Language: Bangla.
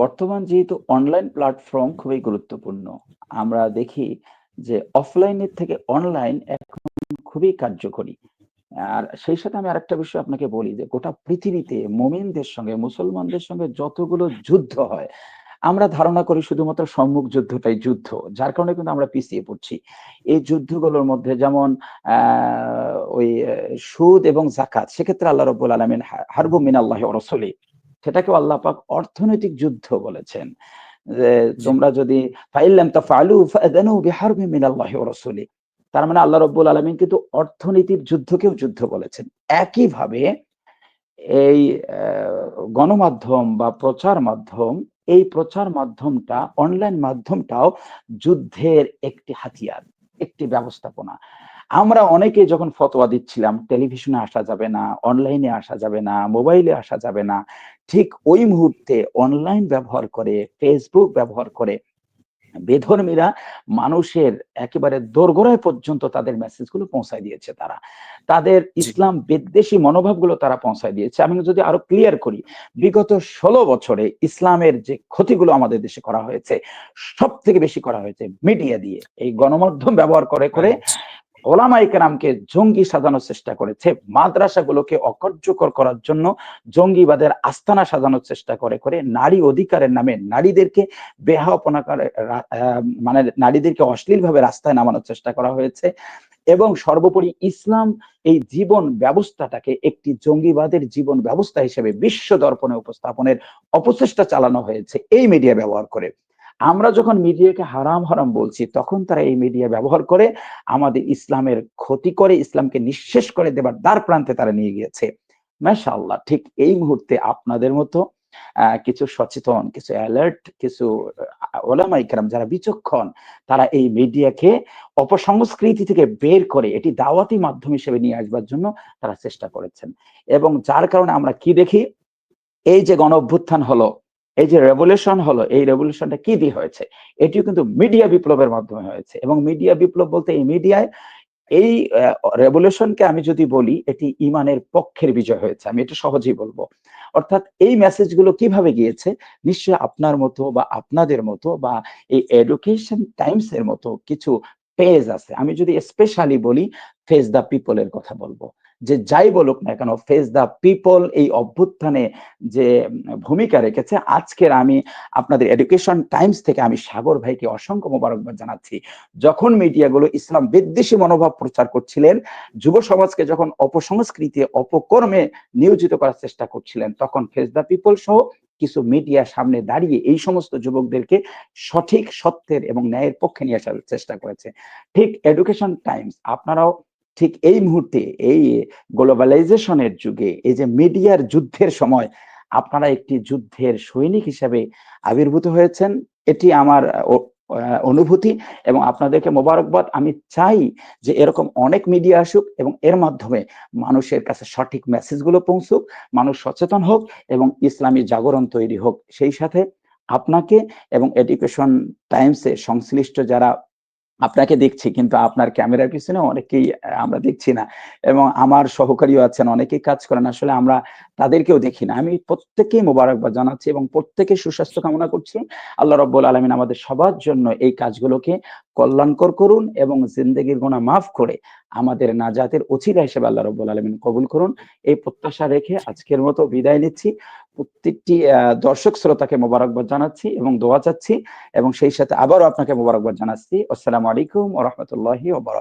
বর্তমান যেহেতু অনলাইন প্ল্যাটফর্ম খুবই গুরুত্বপূর্ণ। আমরা দেখি যে অফলাইনের থেকে অনলাইন এখন খুবই কার্যকরী। আর সেই সাথে আমি আরেকটা বিষয় আপনাকে বলি যে গোটা পৃথিবীতে মোমেনদের সঙ্গে মুসলমানদের সঙ্গে যতগুলো যুদ্ধ হয়, আমরা ধারণা করি শুধুমাত্র সম্মুখ যুদ্ধটাই যুদ্ধ। যার কারণে কিন্তু আমরা পিছিয়ে পড়ছি। এই যুদ্ধগুলোর মধ্যে যেমন ওই সুদ এবং জাকাত সেক্ষেত্রে আল্লাহ রাব্বুল আলামিন হা হারবুম মিনাল্লাহি ওয়া সেটাকেও আল্লাহ পাক অর্থনৈতিক যুদ্ধ বলেছেন। যে তোমরা যদি ফাইন লাম তাফআলু ফাআযানু বিহারবিন মিনাল্লাহি ওয়া রাসূলিহি তার মানে আল্লাহ রাব্বুল আলামিন কিন্তু অর্থনীতির যুদ্ধকেও যুদ্ধ বলেছেন। একইভাবে এই গণমাধ্যম বা প্রচার মাধ্যম, এই প্রচার মাধ্যমটা অনলাইন মাধ্যমটাও যুদ্ধের একটি হাতিয়ার, একটি ব্যবস্থাপনা। আমরা অনেকে যখন ফতোয়া দিচ্ছিলাম টেলিভিশনে আসা যাবে না, অনলাইনে আসা যাবে না, মোবাইলে আসা যাবে না। ঠিক ওই মুহূর্তে অনলাইন ব্যবহার করে, ফেসবুক ব্যবহার করে বেধর্মীরা মানুষের একেবারে দোরগোড়ায় পর্যন্ত তাদের মেসেজগুলো পৌঁছায় দিয়েছে তারা। তাদের ইসলাম বিদ্বেষী মনোভাবগুলো তারা পৌঁছায় দিয়েছে। আমি যদি আরও ক্লিয়ার করি, বিগত ১৬ বছরে ইসলামের যে ক্ষতিগুলো আমাদের দেশে করা হয়েছে, সব থেকে বেশি করা হয়েছে মিডিয়া দিয়ে। এই গণমাধ্যম ব্যবহার করে, করে রাইট। ওলামায়ে কেরামকে জঙ্গি সাজানোর চেষ্টা করেছে। মাদ্রাসাগুলোকে অকার্যকর করার জন্য জঙ্গিবাদের আস্তানা সাজানোর চেষ্টা করে, করে নারী অধিকারের নামে নারীদেরকে বেহাপনা করে মানে নারীদেরকে অশ্লীলভাবে রাস্তায় নামানোর চেষ্টা করা হয়েছে এবং সর্বোপরি ইসলাম এই জীবন ব্যবস্থাটাকে একটি জঙ্গিবাদের জীবন ব্যবস্থা হিসেবে বিশ্ব দর্পণে উপস্থাপনের অপচেষ্টা চালানো হয়েছে এই মিডিয়া ব্যবহার করে। আমরা যখন মিডিয়াকে হারাম, হারাম বলছি তখন তারা এই মিডিয়া ব্যবহার করে আমাদের ইসলামের ক্ষতি করে, ইসলামকে নিঃশেষ করে দেবার দ্বার প্রান্তে তারা নিয়ে গিয়েছে। মাশাআল্লাহ ঠিক এই মুহূর্তে আপনাদের মতো কিছু সচেতন, কিছু অ্যালার্ট কিছু ওলামায়ে যারা বিচক্ষণ তারা এই মিডিয়াকে অপসংস্কৃতি থেকে বের করে এটি দাওয়াতি মাধ্যম হিসেবে নিয়ে আসবার জন্য তারা চেষ্টা করেছেন। এবং যার কারণে আমরা কি দেখি? এই যে গণ-অভ্যুত্থান হলো, এই যে রেভলিউশন হলো, এই রেভলিউশনটা কি দিয়ে হয়েছে? এটিও কিন্তু মিডিয়া বিপ্লবের মাধ্যমে হয়েছে এবং মিডিয়া বিপ্লব বলতে এই মিডিয়ায় এই রেভলিউশনকে আমি যদি বলি এটি ঈমানের পক্ষের বিজয় হয়েছে। আমি এটা সহজেই বলব অর্থাৎ এই মেসেজগুলো কীভাবে গিয়েছে? নিশ্চয়ই আপনার মতো বা আপনাদের মতো বা এই এডুকেশন টাইমস এর মতো কিছু পেজ আছে। আমি যদি স্পেশালি বলি ফেস দ্য পিপল এর কথা বলব। যে যাই বলুক না কেন ফেস দ্য পিপল এই অভ্যুত্থানে যে ভূমিকা রেখেছে আজকের আমি আপনাদের এডুকেশন টাইমস থেকে আমি সাগর ভাইকে অসংখ্য মোবারকবাদ জানাচ্ছি। যখন মিডিয়াগুলো ইসলাম বিদ্বেষী মনোভাব প্রচার করছিলেন, যুব সমাজকে যখন অপসংস্কৃতি, অপকর্মে নিয়োজিত করার চেষ্টা করছিলেন তখন ফেস দ্য পিপল সহ কিছু মিডিয়া সামনে দাঁড়িয়ে এই সমস্ত যুবকদেরকে সঠিক সত্যের এবং ন্যায়ের পক্ষে নিয়ে আসার চেষ্টা করেছে। ঠিক এডুকেশন টাইমস আপনারাও ঠিক এই মুহূর্তে এই গ্লোবালাইজেশন এর যুগে এই যে মিডিয়ার যুদ্ধের সময় আপনারা একটি যুদ্ধের সৈনিক হিসেবে আবির্ভূত হয়েছেন। এটি আমার অনুভূতি এবং আপনাদেরকে মোবারকবাদ। আমি চাই যে এরকম অনেক মিডিয়া আসুক এবং এর মাধ্যমে মানুষের কাছে সঠিক মেসেজগুলো পৌঁছুক, মানুষ সচেতন হোক এবং ইসলামী জাগরণ তৈরি হোক। সেই সাথে আপনাকে এবং এডুকেশন টাইমসে সংশ্লিষ্ট যারা আপনাকে দেখছি, কিন্তু আপনার ক্যামেরার পিছনে অনেকেই আমরা দেখছি না এবং আমার সহকারীও আছেন, অনেকেই কাজ করেন। আসলে আমরা তাদেরকেও দেখি না। আমি প্রত্যেকেই মোবারকবাদ জানাচ্ছি এবং প্রত্যেকে সুস্বাস্থ্য কামনা করছি। আল্লাহ রব্বুল আলমিন আমাদের সবার জন্য এই কাজগুলোকে কল্যাণকর করুন এবং জিন্দেগির গোনা মাফ করে আমাদের নাজাতের অচিরা হিসেবে আল্লাহ রব আলমিন কবুল করুন। এই প্রত্যাশা রেখে আজকের মতো বিদায় নিচ্ছি। প্রত্যেকটি দর্শক শ্রোতাকে মোবারকবাদ জানাচ্ছি এবং দোয়া চাচ্ছি এবং সেই সাথে আবারও আপনাকে মোবারকবাদ জানাচ্ছি। আসসালামু আলাইকুম ও রাহমাতুল্লাহি